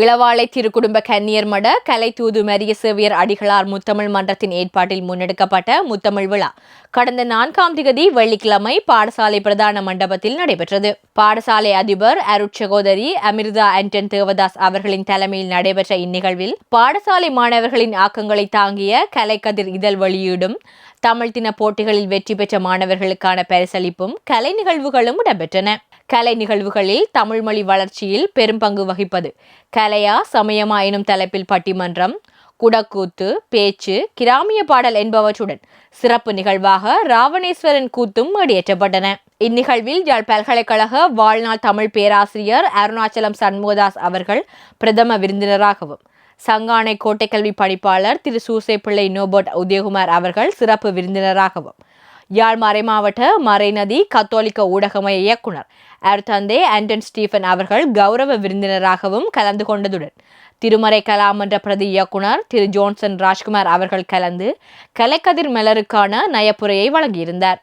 இளவாலை திருக்குடும்ப கன்னியர் மட கலை தூது மரிய சேவியர் அடிகளார் முத்தமிழ் மன்றத்தின் ஏற்பாட்டில் முன்னெடுக்கப்பட்ட முத்தமிழ் விழா. கடந்த நான்காம் திகதி வெள்ளிக்கிழமை பாடசாலை பிரதான மண்டபத்தில் நடைபெற்றது. பாடசாலை அதிபர் அருட்சகோதரி அமிர்தா ஆண்டன் தேவதாஸ் அவர்களின் தலைமையில் நடைபெற்ற இந்நிகழ்வில் பாடசாலை மாணவர்களின் ஆக்கங்களை தாங்கிய கலைக்கதிர் இதழ் வெளியீடும் தமிழ் தின போட்டிகளில் வெற்றி பெற்ற மாணவர்களுக்கான பரிசளிப்பும் கலை நிகழ்வுகளும் இடம்பெற்றன. கலை நிகழ்வுகளில் தமிழ் மொழி வளர்ச்சியில் பெரும் பங்கு வகிப்பது. கலையா சமயமா எனும் தலைப்பில் பட்டிமன்றம் குடக்கூத்து பேச்சு கிராமிய பாடல் என்பவற்றுடன் சிறப்பு நிகழ்வாக ராவணேஸ்வரன் கூத்தும் அடியேற்றப்பட்டன. இந்நிகழ்வில் யாழ் பல்கலைக்கழக வாழ்நாள் தமிழ் பேராசிரியர் அருணாச்சலம் சண்முகதாஸ் அவர்கள் பிரதம விருந்தினராகவும் சங்கானை கோட்டைக்கல்வி பணிப்பாளர் திரு சூசை பிள்ளை நோபர்ட் உதயகுமார் அவர்கள் சிறப்பு விருந்தினராகவும் யாழ் மறைமாவட்ட மறைநதி கத்தோலிக்க ஊடகமய இயக்குனர் அர்த்தந்தே ஆண்டன் ஸ்டீஃபன் அவர்கள் கௌரவ விருந்தினராகவும் கலந்து கொண்டதுடன் திருமறை கலாமன்ற பிரதி இயக்குனர் திரு ஜோன்சன் ராஜ்குமார் அவர்கள் கலந்து கலைக்கதிர் மலருக்கான நயப்புரையை வழங்கியிருந்தார்.